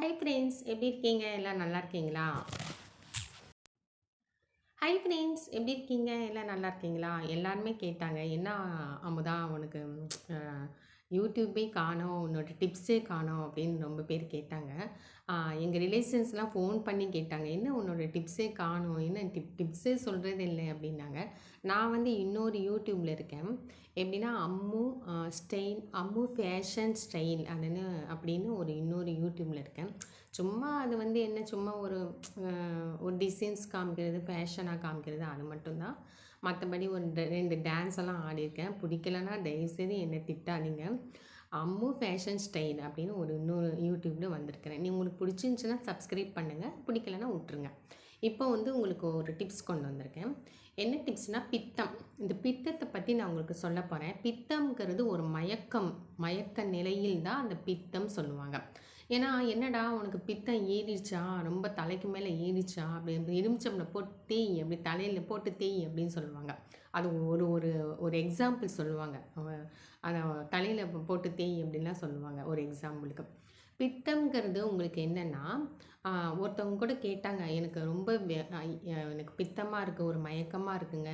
Hi friends எப்படி இருக்கீங்க? எல்லாம் நல்லா இருக்கீங்களா? ஹாய் ஃப்ரெண்ட்ஸ் எப்படி இருக்கீங்க? எல்லாம் நல்லா இருக்கீங்களா? எல்லாருமே கேட்டாங்க. என்ன அமுதா உனக்கு யூடியூப்பே காணோம் உன்னோட டிப்ஸே காணோம் அப்படின்னு ரொம்ப பேர் கேட்டாங்க. எங்கள் ரிலேஷன்ஸ்லாம் ஃபோன் பண்ணி கேட்டாங்க என்ன உன்னோட டிப்ஸே காணும்? என்ன டிப் டிப்ஸே சொல்கிறது இல்லை அப்படின்னாங்க. நான் வந்து இன்னொரு யூடியூப்பில் இருக்கேன். எப்படின்னா அம்மு ஸ்டெயின் அம்மு ஃபேஷன் ஸ்டைல் அதுன்னு அப்படின்னு ஒரு இன்னொரு யூடியூப்பில் இருக்கேன். சும்மா அது வந்து என்ன சும்மா ஒரு ஒரு டிசைன்ஸ் காமிக்கிறது ஃபேஷனாக காமிக்கிறது அது மட்டும்தான். மற்றபடி ஒரு ரெண்டு டான்ஸ் எல்லாம் ஆடியிருக்கேன். பிடிக்கலன்னா தயவுசெய்து என்னை திட்டாதீங்க. அம்மு ஃபேஷன் ஸ்டைல் அப்படின்னு ஒரு இன்னொரு யூடியூப்பில் வந்திருக்கிறேன். நீ உங்களுக்கு பிடிச்சிருந்துச்சின்னா சப்ஸ்கிரைப் பண்ணுங்கள் பிடிக்கலன்னா விட்ருங்க இப்போ வந்து உங்களுக்கு ஒரு டிப்ஸ் கொண்டு வந்திருக்கேன். என்ன டிப்ஸ்னால் பித்தம். இந்த பித்தத்தை பற்றி நான் உங்களுக்கு சொல்ல போகிறேன் பித்தம்ங்கிறது ஒரு மயக்கம் மயக்க நிலையில் தான் அந்த பித்தம் சொல்லுவாங்க. ஏன்னா என்னடா உனக்கு பித்தம் ஏறிடுச்சா? ரொம்ப தலைக்கு மேலே ஏறிச்சா அப்படி எலுமிச்சம்பில் போட்டு தேய் அப்படி தலையில் போட்டு தேய் அப்படின்னு சொல்லுவாங்க. அது ஒரு ஒரு ஒரு எக்ஸாம்பிள் சொல்லுவாங்க. அதை தலையில் போட்டு தேய் அப்படின்லாம் சொல்லுவாங்க ஒரு எக்ஸாம்பிளுக்கு பித்தம்ங்கிறது உங்களுக்கு என்னென்னா ஒருத்தவங்க கூட கேட்டாங்க எனக்கு ரொம்ப எனக்கு பித்தமாக இருக்குது ஒரு மயக்கமாக இருக்குங்க.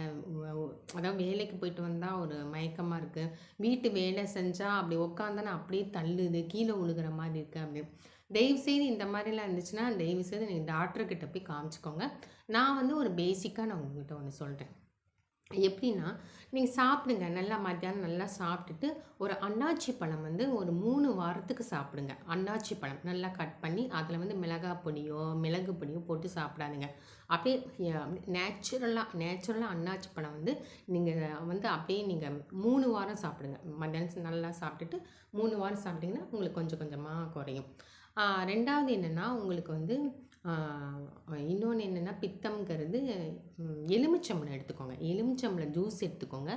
அதாவது வேலைக்கு போயிட்டு வந்தால் ஒரு மயக்கமாக இருக்குது வீட்டு வேலை செஞ்சால் அப்படி உட்காந்தானே அப்படியே தள்ளுது கீழே விழுகிற மாதிரி இருக்குது அப்படின்னு. தயவுசெய்து இந்த மாதிரிலாம் இருந்துச்சுன்னா தயவுசெய்து நீங்கள் டாக்டர்கிட்ட போய் காமிச்சிக்கோங்க. நான் வந்து ஒரு பேசிக்காக நான் உங்கள்கிட்ட ஒன்று சொல்கிறேன் எப்படின்னா நீங்கள் சாப்பிடுங்க. நல்லா மத்தியானம் நல்லா சாப்பிட்டுட்டு ஒரு அன்னாச்சி பழம் வந்து ஒரு மூணு வாரத்துக்கு சாப்பிடுங்க. அன்னாச்சி பழம் நல்லா கட் பண்ணி அதில் வந்து மிளகாய் பொடியோ மிளகு பொடியோ போட்டு சாப்பிடாதுங்க. அப்படியே நேச்சுரலாக நேச்சுரலாக அன்னாச்சி பழம் வந்து நீங்கள் வந்து அப்படியே நீங்கள் மூணு வாரம் சாப்பிடுங்க. மத்தியானம் நல்லா சாப்பிட்டுட்டு மூணு வாரம் சாப்பிட்டிங்கன்னா உங்களுக்கு கொஞ்சம் கொஞ்சமாக குறையும். ரெண்டாவது என்னென்னா உங்களுக்கு வந்து இன்னொன்று என்னென்னா பித்தம்ங்கிறது எலுமிச்சம்பளம் எடுத்துக்கோங்க. எலுமிச்சம்பளம் ஜூஸ் எடுத்துக்கோங்க.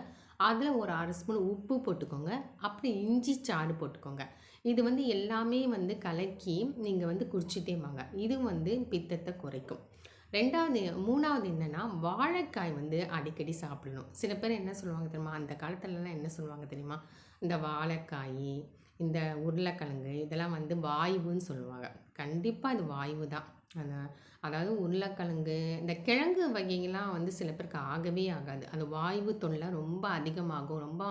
அதில் ஒரு அரை ஸ்பூன் உப்பு போட்டுக்கோங்க. அப்புறம் இஞ்சி சாறு போட்டுக்கோங்க. இது வந்து எல்லாமே வந்து கலக்கி நீங்கள் வந்து குடிச்சிட்டே வாங்க. இது வந்து பித்தத்தை குறைக்கும். ரெண்டாவது மூணாவது என்னென்னா வாழைக்காய் வந்து அடிக்கடி சாப்பிடணும். சில பேர் என்ன சொல்லுவாங்க தெரியுமா? அந்த காலத்துலலாம் என்ன சொல்லுவாங்க தெரியுமா? இந்த வாழைக்காய் இந்த உருளைக்கிழங்கு இதெல்லாம் வந்து வாயுன்னு சொல்லுவாங்க. கண்டிப்பாக அது வாயு தான். அந்த அதாவது உருளைக்கிழங்கு இந்த கிழங்கு வகைகள்லாம் வந்து சில பேருக்கு ஆகவே ஆகாது. அது வாயு தொல்லை ரொம்ப அதிகமாகும். ரொம்ப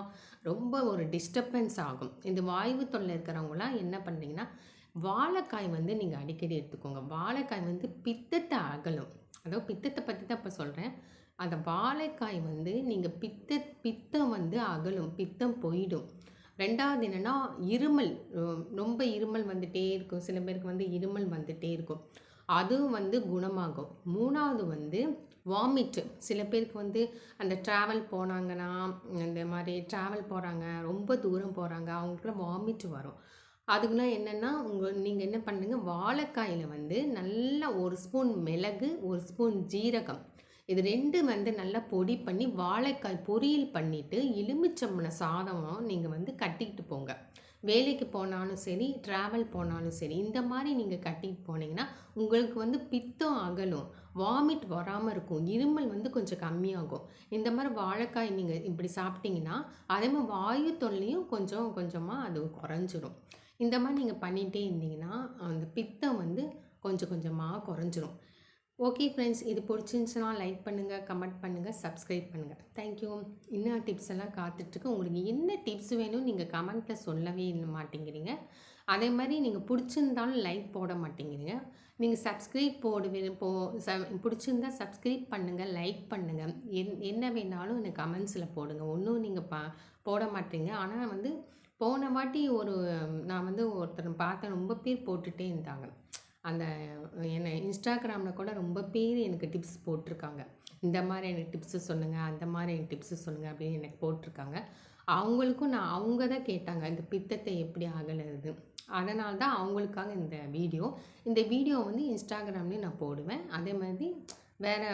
ரொம்ப ஒரு டிஸ்டர்பன்ஸ் ஆகும். இந்த வாயு தொல்லை இருக்கிறவங்களாம் என்ன பண்ணுறீங்கன்னா வாழைக்காய் வந்து நீங்கள் அடிக்கடி எடுத்துக்கோங்க. வாழைக்காய் வந்து பித்தத்தை அகலும். அதாவது பித்தத்தை பற்றி தான் இப்போ சொல்கிறேன் அந்த வாழைக்காய் வந்து நீங்கள் பித்த பித்தம் வந்து அகலும். பித்தம் போயிடும். ரெண்டாவது என்னென்னா இருமல். ரொம்ப இருமல் வந்துகிட்டே இருக்கும். சில பேருக்கு வந்து இருமல் வந்துகிட்டே இருக்கும். அதுவும் வந்து குணமாகும். மூணாவது வந்து வாமிட்டு. சில பேருக்கு வந்து அந்த ட்ராவல் போனாங்கன்னா இந்த மாதிரி ட்ராவல் போகிறாங்க ரொம்ப தூரம் போகிறாங்க அவங்களுக்குலாம் வாமிட் வரும். அதுக்குலாம் என்னென்னா உங்கள் நீங்கள் என்ன பண்ணுங்கள் வாழைக்காயில் வந்து நல்லா ஒரு ஸ்பூன் மிளகு ஒரு ஸ்பூன் ஜீரகம். இது ரெண்டு வந்து நல்லா பொடி பண்ணி வாழைக்காய் பொரியல் பண்ணிவிட்டு எலுமிச்சம்பன சாதம் நீங்கள் வந்து கட்டிக்கிட்டு போங்க. வேலைக்கு போனாலும் சரி ட்ராவல் போனாலும் சரி இந்த மாதிரி நீங்கள் கட்டிட்டு போனீங்கன்னா உங்களுக்கு வந்து பித்தம் அகலும் வாமிட் வராமல் இருக்கும் இருமல் வந்து கொஞ்சம் கம்மியாகும். இந்த மாதிரி வாழைக்காய் நீங்கள் இப்படி சாப்பிட்டீங்கன்னா அதே மாதிரி வாயு தொல்லையும் கொஞ்சம் கொஞ்சமாக அது குறைஞ்சிரும். இந்த மாதிரி நீங்கள் பண்ணிகிட்டே இருந்தீங்கன்னா அந்த பித்தம் வந்து கொஞ்சம் கொஞ்சமாக குறைஞ்சிரும். ஓகே ஃப்ரெண்ட்ஸ் இது பிடிச்சிருந்துச்சுன்னா லைக் பண்ணுங்கள் கமெண்ட் பண்ணுங்கள் சப்ஸ்கிரைப் பண்ணுங்கள் தேங்க்யூ இன்னும் டிப்ஸ் எல்லாம் காத்துட்ருக்கு. உங்களுக்கு என்ன டிப்ஸ் வேணும் நீங்கள் கமெண்ட்டில் சொல்லவே இல்லை மாட்டேங்கிறீங்க. அதே மாதிரி நீங்கள் பிடிச்சிருந்தாலும் லைக் போட மாட்டேங்கிறீங்க. நீங்கள் சப்ஸ்கிரைப் போடுவே போ ச பிடிச்சிருந்தா சப்ஸ்கிரைப் பண்ணுங்கள் லைக் பண்ணுங்கள் என் என்ன வேணாலும் எனக்கு கமெண்ட்ஸில் போடுங்க. ஒன்றும் நீங்கள் பா போட மாட்டீங்க. ஆனால் வந்து போன வாட்டி ஒரு நான் வந்து ஒருத்தர் பார்த்தேன். ரொம்ப பேர் போட்டுகிட்டே இருந்தாங்க. அந்த என்ன இன்ஸ்டாகிராமில் கூட ரொம்ப பேர் எனக்கு டிப்ஸ் போட்டிருக்காங்க. இந்த மாதிரி எனக்கு டிப்ஸு சொல்லுங்கள் அந்த மாதிரி எனக்கு டிப்ஸு சொல்லுங்கள் அப்படின்னு எனக்கு போட்டிருக்காங்க. அவங்களுக்கும் நான் அவங்க தான் கேட்டாங்க இந்த பித்தத்தை எப்படி அகலுறது? அதனால தான் அவங்களுக்காக இந்த வீடியோ. இந்த வீடியோ வந்து இன்ஸ்டாகிராம்லேயும் நான் போடுவேன். அதே மாதிரி வேறு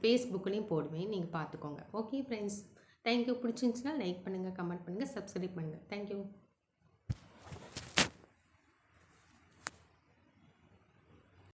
ஃபேஸ்புக்லேயும் போடுவேன். நீங்கள் பார்த்துக்கோங்க. ஓகே ஃப்ரெண்ட்ஸ் தேங்க்யூ பிடிச்சிருந்துச்சின்னா லைக் பண்ணுங்கள் கமெண்ட் பண்ணுங்கள் சப்ஸ்கிரைப் பண்ணுங்கள் தேங்க்யூ